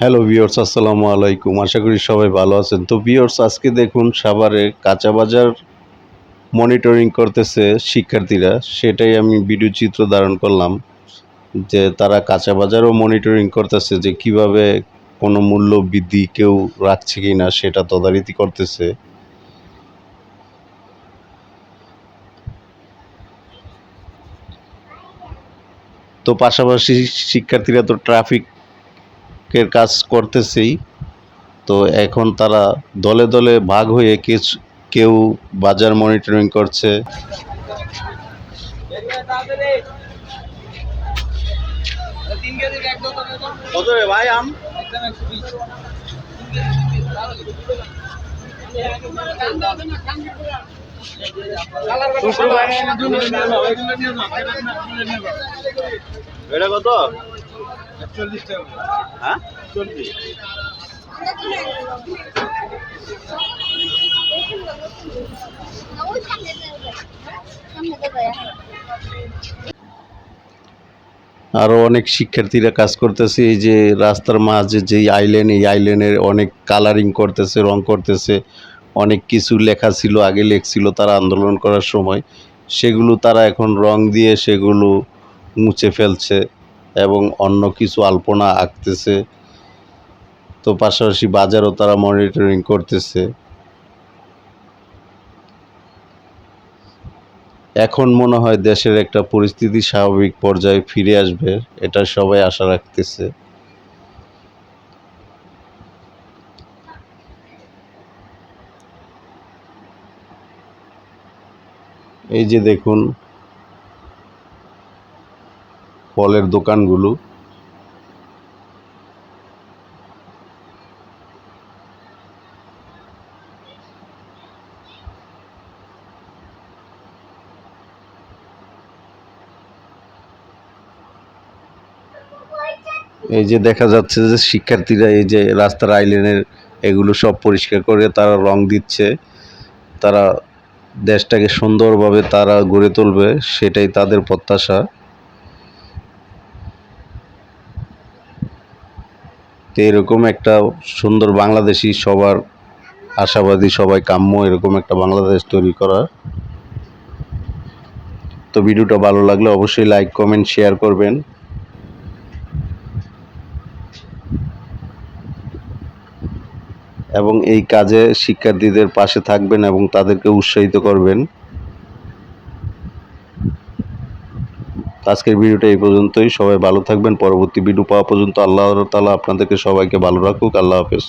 Hello viewers আসসালামু আলাইকুম। আশা করি সবাই ভালো আছেন। তো ভিওর্স আজকে দেখুন, সাভারে কাঁচা বাজার মনিটরিং করতেছে শিক্ষার্থীরা। সেটাই আমি ভিডিও চিত্র ধারণ করলাম যে তারা কাঁচা বাজারও মনিটরিং করতেছে যে কীভাবে কোনো মূল্য বৃদ্ধি কেউ রাখছে কি না সেটা তদারকি করতেছে। তো পাশাপাশি শিক্ষার্থীরা তো ট্রাফিকের কাজ করতেছেই, তো এখন তারা দলে দলে ভাগ হয়ে কিছু, কেউ বাজার মনিটরিং করছে। এটা কত? হ্যাঁ? চল্লিশ। আরও অনেক শিক্ষার্থীরা কাজ করতেছে এই যে রাস্তার মাঝে যেই আইল্যান্ড এই আইল্যান্ডের অনেক কালারিং করতেছে রং করতেছে অনেক কিছু লেখা ছিল আগে লেখছিল তারা আন্দোলন করার সময়। সেগুলো তারা এখন রং দিয়ে সেগুলো মুছে ফেলছে। এবং অন্য কিছু আলপনা আঁকতেছে। তো পাশাপাশি বাজারও তারা মনিটরিং করতেছে। এখন মনে হয় দেশের একটা পরিস্থিতি স্বাভাবিক পর্যায়ে ফিরে আসবে, এটা সবাই আশা রাখতেছে। এই যে দেখুন ফলের দোকানগুলো। এই যে দেখা যাচ্ছে যে শিক্ষার্থীরা এই যে রাস্তার আইল্যান্ডের এগুলো সব পরিষ্কার করে তারা রং দিচ্ছে। তারা দেশটাকে সুন্দরভাবে তারা গড়ে তুলবে, সেটাই তাদের প্রত্যাশা। তো এরকম একটা সুন্দর বাংলাদেশি সবার আশাবাদী, সবাই কাম্য এরকম একটা বাংলাদেশ তৈরি করা। তো ভিডিওটা ভালো লাগলে অবশ্যই লাইক কমেন্ট শেয়ার করবেন। এবং এই কাজে শিক্ষার্থীদের পাশে থাকবেন এবং তাদেরকে উৎসাহিত করবেন। আজকের ভিডিওটা এই পর্যন্তই। সবাই ভালো থাকবেন। পরবর্তী ভিডিও পাওয়া পর্যন্ত আল্লাহ তালা আপনাদেরকে সবাইকে ভালো রাখুক। আল্লাহ হাফেজ।